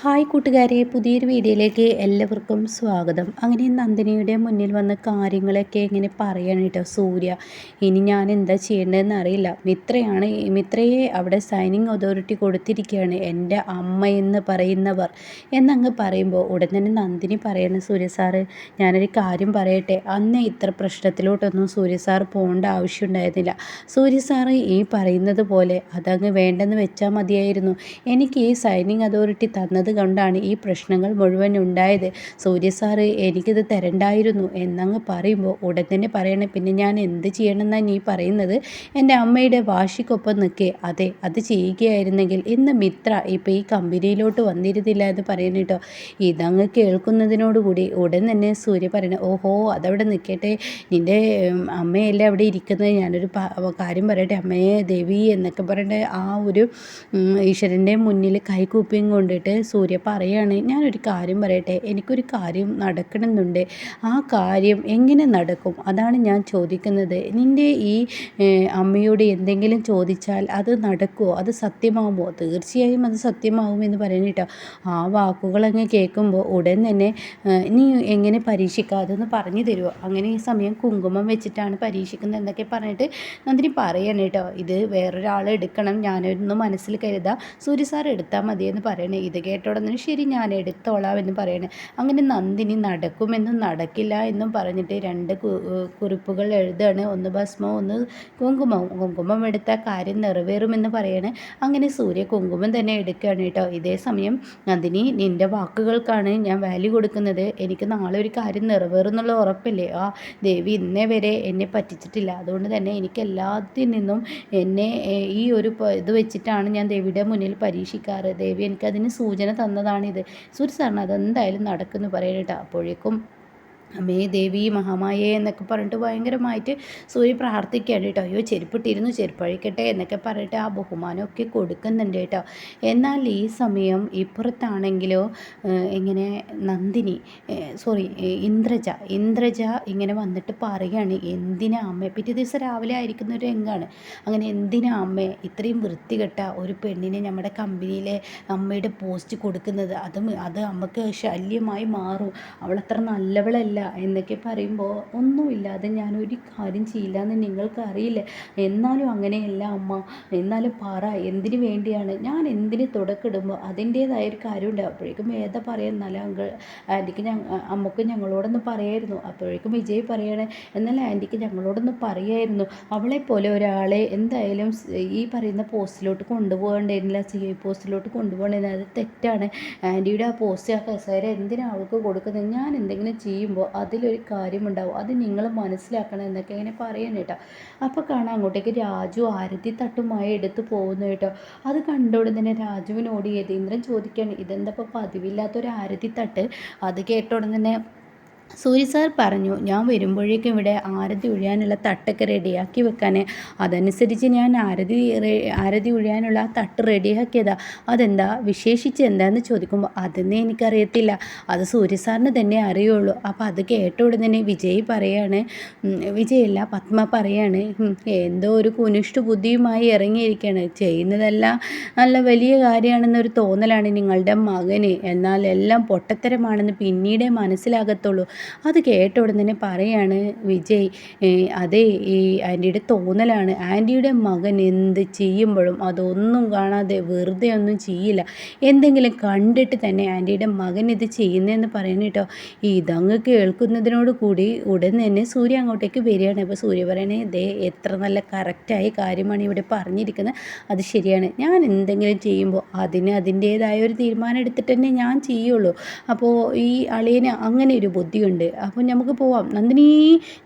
Hi കൂട്ടുകാരെ പുതിയൊരു വീഡിയോയിലേക്ക് എല്ലാവർക്കും സ്വാഗതം. അങ്ങനെ നന്ദിനിയുടെ മുന്നിൽ വന്ന് കാര്യങ്ങളൊക്കെ ഇങ്ങനെ പറയണം കേട്ടോ സൂര്യ. ഇനി ഞാൻ എന്താ ചെയ്യേണ്ടതെന്ന് അറിയില്ല. മിത്രയാണ് മിത്രയെ അവിടെ സൈനിങ് അതോറിറ്റി കൊടുത്തിരിക്കുകയാണ്. എന്റെ അമ്മ എന്ന് പറയുന്നവർ. എന്നങ്ങ് പറയുമ്പോൾ ഉടൻ തന്നെ നന്ദിനി പറയണം സൂര്യ സാറ് ഞാനൊരു കാര്യം പറയട്ടെ. അന്ന് ഇത്ര പ്രശ്നത്തിലോട്ടൊന്നും സൂര്യ സാർ പോകേണ്ട ആവശ്യമുണ്ടായിരുന്നില്ല സൂര്യ സാറ് ഈ പറയുന്നത് പോലെ അതങ്ങ് വേണ്ടെന്ന് വെച്ചാൽ മതിയായിരുന്നു. എനിക്ക് ഈ സൈനിങ് അതോറിറ്റി തന്നത് കൊണ്ടാണ് ഈ പ്രശ്നങ്ങൾ മുഴുവൻ ഉണ്ടായത്. സൂര്യ സാറ് എനിക്കിത് തരണ്ടായിരുന്നു. എന്നങ്ങ് പറയുമ്പോൾ ഉടൻ തന്നെ പറയണം പിന്നെ ഞാൻ എന്ത് ചെയ്യണമെന്നാണ് നീ പറയുന്നത്? എന്റെ അമ്മയുടെ വാശിക്കൊപ്പം നിൽക്കേ. അതെ അത് ചെയ്യുകയായിരുന്നെങ്കിൽ ഇന്ന് മിത്ര ഇപ്പോൾ ഈ കമ്പനിയിലോട്ട് വന്നിരുന്നില്ല എന്ന് പറയുന്നു കേട്ടോ. ഇതങ്ങ് കേൾക്കുന്നതിനോടുകൂടി ഉടൻ തന്നെ സൂര്യ പറയണം ഓഹോ അതവിടെ നിൽക്കട്ടെ. നിന്റെ അമ്മയല്ലേ അവിടെ ഇരിക്കുന്നത്. ഞാനൊരു കാര്യം പറയട്ടെ. അമ്മയെ ദേവി എന്നൊക്കെ പറയേണ്ട ആ ഒരു ഈശ്വരന്റെ മുന്നിൽ കൈകൂപ്പിയും കൊണ്ടിട്ട് സൂര്യ പറയാണ് ഞാനൊരു കാര്യം പറയട്ടെ എനിക്കൊരു കാര്യം നടക്കണമെന്നുണ്ട്. ആ കാര്യം എങ്ങനെ നടക്കും? അതാണ് ഞാൻ ചോദിക്കുന്നത്. നിന്റെ ഈ അമ്മയോട് എന്തെങ്കിലും ചോദിച്ചാൽ അത് നടക്കുമോ അത് സത്യമാവുമോ? തീർച്ചയായും അത് സത്യമാവുമെന്ന് പറയുന്നിട്ടോ ആ വാക്കുകളങ്ങ് കേൾക്കുമ്പോൾ ഉടൻ തന്നെ നീ എങ്ങനെ പരീക്ഷിക്കാതെന്ന് പറഞ്ഞു തരുമോ അങ്ങനെ ഈ സമയം കുങ്കുമം വെച്ചിട്ടാണ് പരീക്ഷിക്കുന്നത് എന്നൊക്കെ പറഞ്ഞിട്ട് നന്ദിനി പറയണം കേട്ടോ. ഇത് വേറൊരാൾ എടുക്കണം. ഞാനൊന്ന് മനസ്സിൽ കരുതാം. സൂര്യ സാർ എടുത്താൽ മതിയെന്ന് പറയണേ. ഇത് കേട്ടോ ഉടനെ ശരി ഞാൻ എടുത്തോളാം എന്ന് പറയണേ. അങ്ങനെ നന്ദിനി നടക്കുമെന്നും നടക്കില്ല എന്നും പറഞ്ഞിട്ട് രണ്ട് കുറിപ്പുകൾ എഴുതുകയാണ് ഒന്ന് ഭസ്മം ഒന്ന് കുങ്കുമവും കുങ്കുമം എടുത്താൽ കാര്യം നിറവേറുമെന്ന് പറയണേ. അങ്ങനെ സൂര്യ കുങ്കുമം തന്നെ എടുക്കുകയാണ് കേട്ടോ. ഇതേ സമയം നന്ദിനി നിന്റെ വാക്കുകൾക്കാണ് ഞാൻ വാല്യൂ കൊടുക്കുന്നത്. എനിക്ക് നാളെ ഒരു കാര്യം നിറവേറുന്നുള്ള ഉറപ്പില്ലേ? ആ ദേവി ഇന്നേ വരെ എന്നെ പറ്റിച്ചിട്ടില്ല. അതുകൊണ്ട് തന്നെ എനിക്ക് എല്ലാത്തിൽ നിന്നും എന്നെ ഈ ഒരു ഇത് വെച്ചിട്ടാണ് ഞാൻ ദേവിയുടെ മുന്നിൽ പരീക്ഷിക്കാറ്. ദേവി എനിക്കതിന് സൂചന തന്നതാണിത്. സുരസാറിന് സാറിന് അതെന്തായാലും നടക്കുമെന്ന് പറയണേട്ടോ അപ്പോഴേക്കും അമ്മേ ദേവി മഹാമായേ എന്നൊക്കെ പറഞ്ഞിട്ട് ഭയങ്കരമായിട്ട് സൂര്യ പ്രാർത്ഥിക്കുകയാണ് കേട്ടോ. അയ്യോ ചെരുപ്പിട്ടിരുന്നു ചെരുപ്പഴിക്കട്ടെ എന്നൊക്കെ പറഞ്ഞിട്ട് ആ ബഹുമാനമൊക്കെ കൊടുക്കുന്നുണ്ട് കേട്ടോ. എന്നാൽ ഈ സമയം ഇപ്പുറത്താണെങ്കിലോ ഇങ്ങനെ നന്ദിനി സോറി ഇന്ദ്രജ ഇന്ദ്രജ ഇങ്ങനെ വന്നിട്ട് പറയുകയാണ് എന്തിനാ അമ്മ? പിറ്റേ ദിവസം രാവിലെ ആയിരിക്കുന്ന ഒരു രംഗമാണ് അങ്ങനെ എന്തിനാ അമ്മ? ഇത്രയും വൃത്തികെട്ട ഒരു പെണ്ണിനെ നമ്മുടെ കമ്പനിയിലെ അമ്മയുടെ പോസ്റ്റ് കൊടുക്കുന്നത്. അത് അത് അമ്മയ്ക്ക് ശല്യമായി മാറും. അവളത്ര നല്ലവളല്ല എന്നൊക്കെ പറയുമ്പോൾ ഒന്നുമില്ലാതെ ഞാൻ ഒരു കാര്യം ചെയ്യില്ല എന്ന് നിങ്ങൾക്ക് അറിയില്ലേ എന്നാലും അങ്ങനെയല്ല അമ്മ. എന്നാലും പറ എന്തിനു വേണ്ടിയാണ്? ഞാൻ എന്തിന് തുടക്കിടുമ്പോൾ അതിന്റേതായ ഒരു കാര്യമുണ്ട്. അപ്പോഴേക്കും വേദ പറയുന്നല്ല അങ്കിൾ ആന്റിക്ക് ഞങ്ങൾ അമ്മയ്ക്ക് ഞങ്ങളോടൊന്ന് പറയായിരുന്നു. അപ്പോഴേക്കും വിജയ് പറയണേ എന്നാൽ ആന്റിക്ക് ഞങ്ങളോടൊന്ന് പറയായിരുന്നു. അവളെ പോലെ ഒരാളെ എന്തായാലും ഈ പറയുന്ന പോസ്റ്റിലോട്ട് കൊണ്ടുപോകേണ്ടിയിരുന്നില്ല. സി ഐ പോസ്റ്റിലോട്ട് കൊണ്ടുപോകേണ്ടതിന് അത് തെറ്റാണ്. ആന്റിയുടെ ആ പോസ്റ്റ് ആ കസേര എന്തിനാണ് അവൾക്ക് കൊടുക്കുന്നത്? ഞാൻ എന്തെങ്കിലും ചെയ്യുമ്പോൾ അതിലൊരു കാര്യമുണ്ടാവും. അത് നിങ്ങൾ മനസ്സിലാക്കണം എന്നൊക്കെ ഇങ്ങനെ പറയുന്നു കേട്ടോ. അപ്പോൾ കാണാം അങ്ങോട്ടേക്ക് രാജു ആരതി തട്ടുമായി എടുത്ത് പോകുന്നു കേട്ടോ. അത് കണ്ടോടെ തന്നെ രാജുവിനോട് യതീന്ദ്രൻ ചോദിക്കുകയാണ് ഇതെന്താ ഇപ്പോൾ പതിവില്ലാത്തൊരു ആരതി തട്ട്? അത് കേട്ടോടെ തന്നെ സൂര്യ സാർ പറഞ്ഞു ഞാൻ വരുമ്പോഴേക്കും ഇവിടെ ആരതി ഒഴിയാനുള്ള തട്ടൊക്കെ റെഡിയാക്കി വെക്കാൻ അതനുസരിച്ച് ഞാൻ ആരതി ആരതി ഒഴിയാനുള്ള തട്ട് റെഡിയാക്കിയതാ. അതെന്താ? വിശേഷിച്ച് എന്താണെന്ന് ചോദിക്കുമ്പോൾ അതൊന്നും എനിക്കറിയത്തില്ല. അത് സൂര്യ സാറിന് തന്നെ അറിയുള്ളൂ. അപ്പോൾ അത് കേട്ട ഉടനെ വിജയ് പറയാണ് വിജയല്ല പത്മ പറയാണ് എന്തോ ഒരു കുനിഷ്ഠ ബുദ്ധിയുമായി ഇറങ്ങിയിരിക്കുകയാണ് ചെയ്യുന്നതല്ല നല്ല വലിയ കാര്യമാണെന്നൊരു തോന്നലാണ് നിങ്ങളുടെ മകന്. എന്നാൽ എല്ലാം പൊട്ടത്തരമാണെന്ന് പിന്നീടേ മനസ്സിലാകത്തുള്ളൂ. അത് കേട്ട ഉടൻ തന്നെ പറയാണ് വിജയ് അതെ ഈ ആന്റിയുടെ തോന്നലാണ്. ആന്റിയുടെ മകൻ എന്ത് ചെയ്യുമ്പോഴും അതൊന്നും കാണാതെ വെറുതെ ഒന്നും ചെയ്യില്ല. എന്തെങ്കിലും കണ്ടിട്ട് തന്നെ ആന്റിയുടെ മകൻ ഇത് ചെയ്യുന്നതെന്ന് പറയുന്നു കേട്ടോ. ഇതങ്ങ് കേൾക്കുന്നതിനോട് കൂടി ഉടൻ തന്നെ സൂര്യ അങ്ങോട്ടേക്ക് വരികയാണ്. അപ്പോൾ സൂര്യ പറയണേ ഇതേ എത്ര നല്ല കറക്റ്റായ കാര്യമാണ് ഇവിടെ പറഞ്ഞിരിക്കുന്നത്. അത് ശരിയാണ്. ഞാൻ എന്തെങ്കിലും ചെയ്യുമ്പോൾ അതിന് അതിന്റേതായ ഒരു തീരുമാനം എടുത്തിട്ട് തന്നെ ഞാൻ ചെയ്യുള്ളൂ. അപ്പോൾ ഈ അളിയന് അങ്ങനെ ഒരു ബുദ്ധിയുണ്ട്. ഉണ്ട് അപ്പോൾ നമുക്ക് പോവാം. നന്ദിനി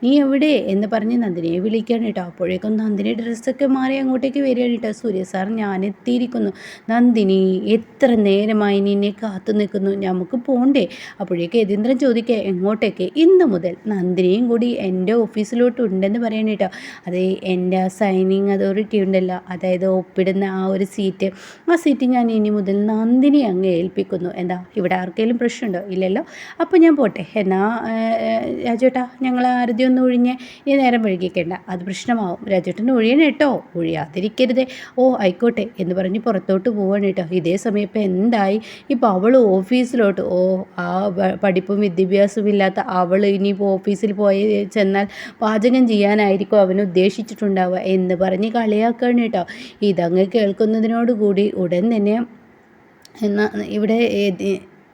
നീ എവിടെ? എന്ന് പറഞ്ഞ് നന്ദിനിയെ വിളിക്കുകയാണ് കേട്ടോ. അപ്പോഴേക്കും നന്ദിനി ഡ്രസ്സൊക്കെ മാറി അങ്ങോട്ടേക്ക് വരികയാണ് കേട്ടോ. സൂര്യ സാർ ഞാൻ എത്തിയിരിക്കുന്നു നന്ദിനി എത്ര നേരമായി നിന്നെ കാത്തു നിൽക്കുന്നു? നമുക്ക് പോണ്ടേ? അപ്പോഴേക്ക് യതീന്ദ്രൻ ചോദിക്കുക എങ്ങോട്ടേക്ക്? ഇന്ന് മുതൽ നന്ദിനിയും കൂടി എന്റെ ഓഫീസിലോട്ട് ഉണ്ടെന്ന് പറയണ കേട്ടോ. അതേ എന്റെ ആ സൈനിങ് അതോറിറ്റി ഉണ്ടല്ലോ. അതായത് ഒപ്പിടുന്ന ആ ഒരു സീറ്റ് ആ സീറ്റ് ഞാൻ ഇനി മുതൽ നന്ദിനി അങ്ങ് ഏൽപ്പിക്കുന്നു. എന്താ? ഇവിടെ ആർക്കെങ്കിലും പ്രശ്നമുണ്ടോ? ഇല്ലല്ലോ. അപ്പോൾ ഞാൻ പോട്ടെ. എന്നാൽ രാജേട്ടാ ഞങ്ങൾ ആരതി ഒന്ന് ഒഴിഞ്ഞ് ഈ നേരം വഴുകിക്കേണ്ട അത് പ്രശ്നമാവും. രാജേട്ടൻ ഒഴിയണം കേട്ടോ. ഒഴിയാതിരിക്കരുതേ. ഓ ആയിക്കോട്ടെ എന്ന് പറഞ്ഞ് പുറത്തോട്ട് പോവാണ് കേട്ടോ. ഇതേ സമയം ഇപ്പം എന്തായി? ഇപ്പം അവൾ ഓഫീസിലോട്ട്. ഓ ആ പഠിപ്പും വിദ്യാഭ്യാസവും ഇല്ലാത്ത അവൾ ഇനിയിപ്പോൾ ഓഫീസിൽ പോയി ചെന്നാൽ പാചകം ചെയ്യാനായിരിക്കും അവൻ ഉദ്ദേശിച്ചിട്ടുണ്ടാവുക എന്ന് പറഞ്ഞ് കളിയാക്കുകയാണ് കേട്ടോ. ഇതങ്ങ് കേൾക്കുന്നതിനോടുകൂടി ഉടൻ തന്നെ എന്നാൽ ഇവിടെ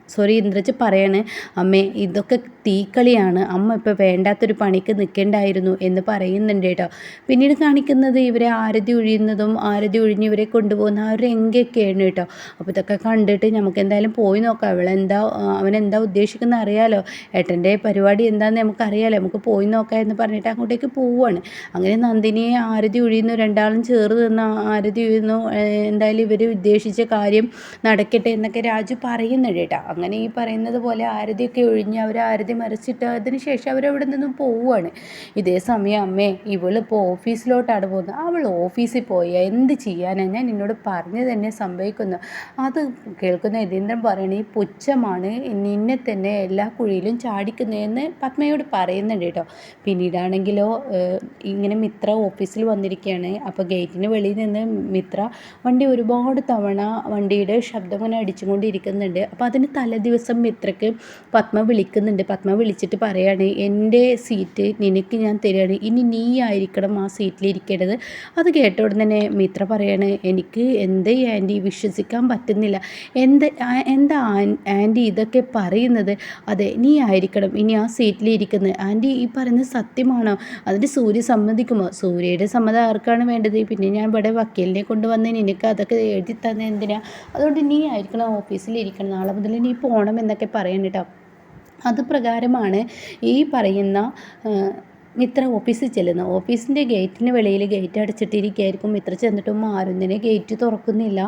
സോറി ഇന്ദ്രജ് പറയണേ അമ്മേ ഇതൊക്കെ തീക്കളിയാണ്. അമ്മ ഇപ്പോൾ വേണ്ടാത്തൊരു പണിക്ക് നിൽക്കേണ്ടായിരുന്നു എന്ന് പറയുന്നുണ്ട് കേട്ടോ. പിന്നീട് കാണിക്കുന്നത് ഇവരെ ആരതി ഒഴിയുന്നതും ആരതി ഒഴിഞ്ഞ് ഇവരെ കൊണ്ടുപോകുന്ന ആ ഒരു രംഗൊക്കെയാണ് കേട്ടോ. അപ്പോൾ ഇതൊക്കെ കണ്ടിട്ട് നമുക്ക് എന്തായാലും പോയി നോക്കാം. അവളെന്താ അവനെന്താ ഉദ്ദേശിക്കുന്ന അറിയാലോ. ഏട്ടന്റെ പരിപാടി എന്താണെന്ന് നമുക്കറിയാലോ. നമുക്ക് പോയി നോക്കാം എന്ന് പറഞ്ഞിട്ട് അങ്ങോട്ടേക്ക് പോവുകയാണ് അങ്ങനെ നന്ദിനിയെ ആരതി ഒഴിയുന്നു രണ്ടാളും ചേർന്ന് നിന്ന് ആരതി ഒഴിയുന്നു എന്തായാലും ഇവർ ഉദ്ദേശിച്ച കാര്യം നടക്കട്ടെ എന്നൊക്കെ രാജു പറയുന്നുണ്ട് കേട്ടോ. അങ്ങനെ ഈ പറയുന്നത് പോലെ ആരതിയൊക്കെ ഒഴിഞ്ഞ് അവർ ആരതി മറിച്ചിട്ട് അതിന് ശേഷം അവരവിടെ നിന്നും പോവുകയാണ് ഇതേ സമയം അമ്മേ ഇവളിപ്പോൾ ഓഫീസിലോട്ടാണ് പോകുന്നത്. അവൾ ഓഫീസിൽ പോയ. എന്ത് ചെയ്യാനാണ് ഞാൻ എന്നോട് പറഞ്ഞു തന്നെ സംഭവിക്കുന്നു. അത് കേൾക്കുന്ന യതീന്ദ്രൻ പറയണ ഈ പുച്ഛമാണ് നിന്നെ തന്നെ എല്ലാ കുഴിയിലും ചാടിക്കുന്നതെന്ന് പത്മയോട് പറയുന്നുണ്ട് കേട്ടോ. പിന്നീടാണെങ്കിലോ ഇങ്ങനെ മിത്ര ഓഫീസിൽ വന്നിരിക്കുകയാണ്. അപ്പോൾ ഗേറ്റിന് വെളിയിൽ നിന്ന് മിത്ര വണ്ടി ഒരുപാട് തവണ വണ്ടിയുടെ ശബ്ദം ഇങ്ങനെ അടിച്ചുകൊണ്ടിരിക്കുന്നുണ്ട്. അപ്പോൾ അതിന് തല ദിവസം മിത്രക്ക് പത്മ വിളിക്കുന്നുണ്ട്. പത്മ വിളിച്ചിട്ട് പറയാണ് എന്റെ സീറ്റ് നിനക്ക് ഞാൻ തരികയാണ് ഇനി നീ ആയിരിക്കണം ആ സീറ്റിലിരിക്കേണ്ടത് അത് കേട്ട ഉടനെ തന്നെ മിത്ര പറയാണ് എനിക്ക് എന്ത് ആന്റി വിശ്വസിക്കാൻ പറ്റുന്നില്ല. എന്ത് എന്താ ആന്റി ഇതൊക്കെ പറയുന്നത്? അതെ നീ ആയിരിക്കണം ഇനി ആ സീറ്റിലിരിക്കുന്നത് ആന്റി ഈ പറയുന്നത് സത്യമാണോ? അതിന് സൂര്യ സമ്മതിക്കുമോ? സൂര്യയുടെ സമ്മതം ആർക്കാണ് വേണ്ടത്? പിന്നെ ഞാൻ ഇവിടെ വക്കീലിനെ കൊണ്ടുവന്ന് നിനക്ക് അതൊക്കെ എഴുതി തന്നെ എന്തിനാ? അതുകൊണ്ട് നീ ആയിരിക്കണം ഓഫീസിലിരിക്കണം നാളെ മുതൽ നീ പോകണം എന്നൊക്കെ പറയണം കേട്ടോ അത് പ്രകാരമാണ് ഈ പറയുന്ന മിത്ര ഓഫീസിൽ ചെല്ലുന്നു. ഓഫീസിന്റെ ഗേറ്റിന് വെളിയിൽ ഗേറ്റ് അടച്ചിട്ടിരിക്കുകയായിരിക്കും. മിത്ര ചെന്നിട്ടും ആരുന്നിനെ ഗേറ്റ് തുറക്കുന്നില്ല.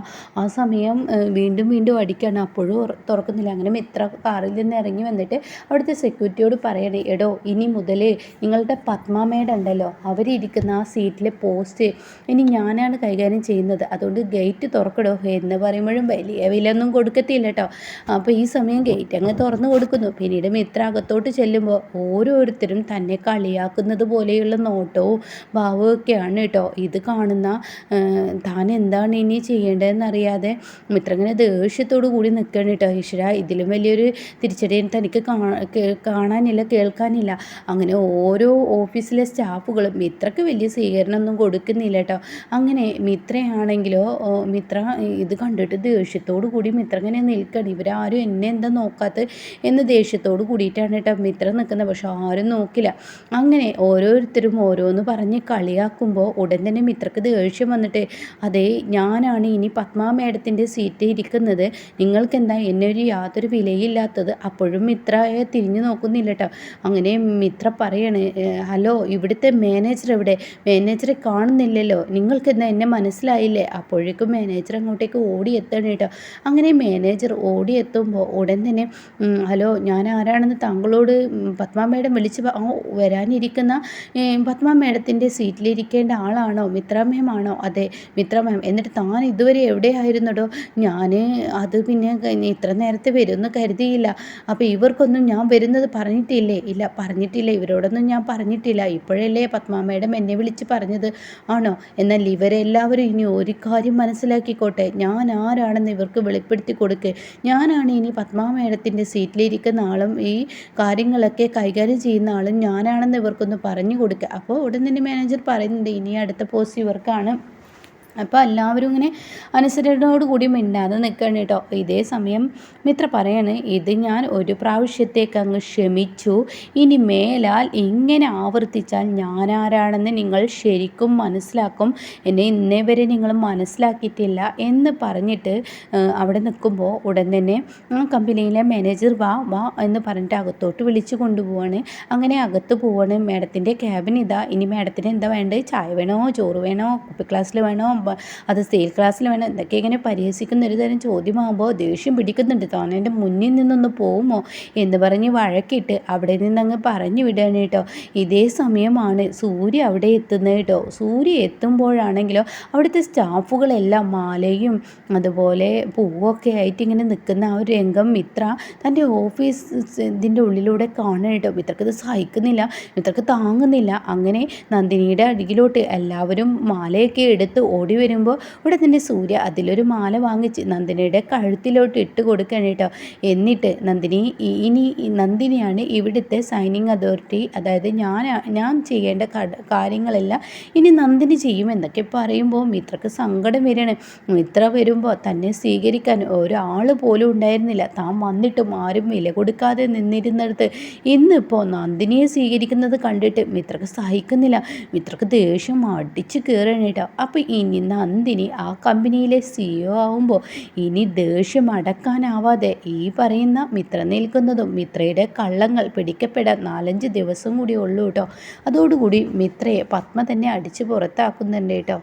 ആ സമയം വീണ്ടും വീണ്ടും അടിക്കുകയാണ് അപ്പോഴും തുറക്കുന്നില്ല. അങ്ങനെ മിത്ര കാറിൽ നിന്ന് ഇറങ്ങി വന്നിട്ട് അവിടുത്തെ സെക്യൂരിറ്റിയോട് പറയണേ എടോ ഇനി മുതൽ നിങ്ങളുടെ പത്മാമേട ഉണ്ടല്ലോ. അവരിരിക്കുന്ന ആ സീറ്റിലെ പോസ്റ്റ് ഇനി ഞാനാണ് കൈകാര്യം ചെയ്യുന്നത്. അതുകൊണ്ട് ഗേറ്റ് തുറക്കടോ എന്ന് പറയുമ്പോഴും വലിയ വിലയൊന്നും കൊടുക്കത്തില്ല കേട്ടോ. അപ്പോൾ ഈ സമയം ഗേറ്റ് അങ്ങ് തുറന്നു കൊടുക്കുന്നു. പിന്നീട് മിത്ര അകത്തോട്ട് ചെല്ലുമ്പോൾ ഓരോരുത്തരും തന്നെ കളിയാക്കും. കളിയാക്കുന്നത് പോലെയുള്ള നോട്ടവും ഭാവവും ഒക്കെയാണ് കേട്ടോ. ഇത് കാണുന്ന താൻ എന്താണ് ഇനി ചെയ്യേണ്ടതെന്നറിയാതെ മിത്രങ്ങനെ ദേഷ്യത്തോടു കൂടി നിൽക്കണം കേട്ടോ. ഈശ്വര ഇതിലും വലിയൊരു തിരിച്ചടി തനിക്ക് കാണാനില്ല കേൾക്കാനില്ല. അങ്ങനെ ഓരോ ഓഫീസിലെ സ്റ്റാഫുകളും മിത്രക്ക് വലിയ സ്വീകരണമൊന്നും കൊടുക്കുന്നില്ല കേട്ടോ. അങ്ങനെ മിത്രയാണെങ്കിലോ മിത്ര ഇത് കണ്ടിട്ട് ദേഷ്യത്തോടു കൂടി മിത്ര ഇങ്ങനെ നിൽക്കണം ഇവരാരും എന്നെ എന്താ നോക്കാത്ത എന്ന് ദേഷ്യത്തോട് കൂടിയിട്ടാണ് കേട്ടോ മിത്ര നിൽക്കുന്നത്. പക്ഷെ ആരും നോക്കില്ല. അങ്ങനെ അങ്ങനെ ഓരോരുത്തരും ഓരോന്ന് പറഞ്ഞ് കളിയാക്കുമ്പോൾ ഉടൻ തന്നെ മിത്രക്ക് ദേഷ്യം വന്നിട്ട് അതെ ഞാനാണ് ഇനി പത്മാ മേഡത്തിന്റെ സീറ്റ് ഇരിക്കുന്നത്. നിങ്ങൾക്കെന്താ എന്നെ ഒരു യാതൊരു വിലയില്ലാത്തത്? അപ്പോഴും മിത്രയെ തിരിഞ്ഞു നോക്കുന്നില്ല കേട്ടോ അങ്ങനെ മിത്ര പറയണേ ഹലോ ഇവിടുത്തെ മാനേജർ എവിടെ? മാനേജറെ കാണുന്നില്ലല്ലോ. നിങ്ങൾക്കെന്താ എന്നെ മനസ്സിലായില്ലേ? അപ്പോഴേക്കും മാനേജർ അങ്ങോട്ടേക്ക് ഓടിയെത്തണം കേട്ടോ. അങ്ങനെ മാനേജർ ഓടിയെത്തുമ്പോൾ ഉടൻ തന്നെ ഹലോ ഞാൻ ആരാണെന്ന് താങ്കളോട് പത്മാ മേഡം വിളിച്ച് വരാനിരിക്കും. ഇരിക്കുന്ന പത്മ മേഡത്തിന്റെ സീറ്റിലിരിക്കേണ്ട ആളാണോ? മിത്രമേമാണോ അതെ മിത്രമേം എന്നിട്ട് താൻ ഇതുവരെ എവിടെയായിരുന്നടോ? ഞാൻ അത് പിന്നെ ഇത്ര നേരത്തെ വരുമെന്ന് കരുതിയില്ല. അപ്പോൾ ഇവർക്കൊന്നും ഞാൻ വരുന്നത് പറഞ്ഞിട്ടില്ലേ? ഇല്ല പറഞ്ഞിട്ടില്ല. ഇവരോടൊന്നും ഞാൻ പറഞ്ഞിട്ടില്ല. ഇപ്പോഴല്ലേ പത്മ മേഡം എന്നെ വിളിച്ച് പറഞ്ഞത്. ആണോ? എന്നാൽ ഇവരെല്ലാവരും ഇനി ഒരു കാര്യം മനസ്സിലാക്കിക്കോട്ടെ. ഞാൻ ആരാണെന്ന് ഇവർക്ക് വെളിപ്പെടുത്തി കൊടുക്ക്. ഞാനാണ് ഇനി പത്മ മേഡത്തിന്റെ സീറ്റിലിരിക്കുന്ന ആളും ഈ കാര്യങ്ങളൊക്കെ കൈകാര്യം ചെയ്യുന്ന ആളും ഞാനാണെന്ന് ഇവർക്ക് ഇവർക്കൊന്ന് പറഞ്ഞു കൊടുക്കുക അപ്പോൾ ഉടൻ തന്നെ മാനേജർ പറയുന്നുണ്ട് ഇനി അടുത്ത പോസ്റ്റ് ഇവർക്കാണ് അപ്പോൾ എല്ലാവരും ഇങ്ങനെ അനുസരണയോട് കൂടി മിണ്ടാതെ നിൽക്കണം കേട്ടോ ഇതേ സമയം മിത്ര പറയാണ് ഇത് ഞാൻ ഒരു പ്രാവശ്യത്തേക്ക് അങ്ങ് ക്ഷമിച്ചു. ഇനി മേലാൽ ഇങ്ങനെ ആവർത്തിച്ചാൽ ഞാനാരാണെന്ന് നിങ്ങൾ ശരിക്കും മനസ്സിലാക്കും. എന്നെ ഇന്നേ വരെ നിങ്ങൾ മനസ്സിലാക്കിയിട്ടില്ല എന്ന് പറഞ്ഞിട്ട് അവിടെ നിൽക്കുമ്പോൾ ഉടൻ തന്നെ കമ്പനിയിലെ മാനേജർ വാ വാ എന്ന് പറഞ്ഞിട്ട് അകത്തോട്ട് വിളിച്ചു കൊണ്ടുപോവാണ്. അങ്ങനെ അകത്ത് പോവാണ്. മാഡത്തിന്റെ ക്യാബിൻ ഇതാ. ഇനി മാഡത്തിന് എന്താ വേണ്ടത്? ചായ വേണോ? ചോറ് വേണോ? കുപ്പി ക്ലാസ്സിൽ വേണോ? അത് സെയിൽ ക്ലാസ്സിൽ വേണം. എന്തൊക്കെ ഇങ്ങനെ പരിഹസിക്കുന്ന ഒരു തരം ചോദ്യമാകുമ്പോൾ ദേഷ്യം പിടിക്കുന്നുണ്ട്. താൻ എന്റെ മുന്നിൽ നിന്നൊന്ന് പോകുമോ എന്ന് പറഞ്ഞ് വഴക്കിട്ട് അവിടെ നിന്നങ്ങ് പറഞ്ഞു വിടുകയാണ് കേട്ടോ. ഇതേ സമയമാണ് സൂര്യ അവിടെ എത്തുന്നത് കേട്ടോ. സൂര്യ എത്തുമ്പോഴാണെങ്കിലോ അവിടുത്തെ സ്റ്റാഫുകളെല്ലാം മാലയും അതുപോലെ പൂവൊക്കെ ആയിട്ട് ഇങ്ങനെ നിൽക്കുന്ന ആ ഒരു രംഗം മിത്ര തന്റെ ഓഫീസ് ഇതിന്റെ ഉള്ളിലൂടെ കാണണം കേട്ടോ. മിത്രക്ക് ഇത് സഹിക്കുന്നില്ല മിത്രക്ക് താങ്ങുന്നില്ല. അങ്ങനെ നന്ദിനിയുടെ അരികിലോട്ട് എല്ലാവരും മാലയൊക്കെ എടുത്ത് ഓടി വരുമ്പോൾ ഇവിടെ തന്നെ സൂര്യ അതിലൊരു മാല വാങ്ങിച്ച് നന്ദിനിയുടെ കഴുത്തിലോട്ട് ഇട്ട് കൊടുക്കണം കേട്ടോ. എന്നിട്ട് നന്ദിനി ഇനി നന്ദിനിയാണ് ഇവിടുത്തെ സൈനിങ് അതോറിറ്റി അതായത് ഞാൻ ഞാൻ ചെയ്യേണ്ട കാര്യങ്ങളെല്ലാം ഇനി നന്ദിനി ചെയ്യും എന്നൊക്കെ പറയുമ്പോൾ മിത്രക്ക് സങ്കടം വരികയാണ്. മിത്ര വരുമ്പോൾ തന്നെ സ്വീകരിക്കാൻ ഒരാൾ പോലും ഉണ്ടായിരുന്നില്ല. താൻ വന്നിട്ടും ആരും വില കൊടുക്കാതെ നിന്നിരുന്നിടത്ത് ഇന്നിപ്പോൾ നന്ദിനിയെ സ്വീകരിക്കുന്നത് കണ്ടിട്ട് മിത്രക്ക് സഹിക്കുന്നില്ല. മിത്രക്ക് ദേഷ്യം അടിച്ച് കയറണേട്ടോ അപ്പം അപ്പോൾ ഇനി നന്ദിനി ആ കമ്പനിയിലെ സിഇഒ ആവുമ്പോൾ ഇനി ദേഷ്യം അടക്കാനാവാതെ ഈ പറയുന്ന മിത്ര നിൽക്കുന്നതും മിത്രയുടെ കള്ളങ്ങൾ പിടിക്കപ്പെടാൻ നാലഞ്ച് ദിവസം കൂടി ഉള്ളൂ കേട്ടോ അതോടുകൂടി മിത്രയെ പത്മ തന്നെ അടിച്ച് പുറത്താക്കുന്നുണ്ട് കേട്ടോ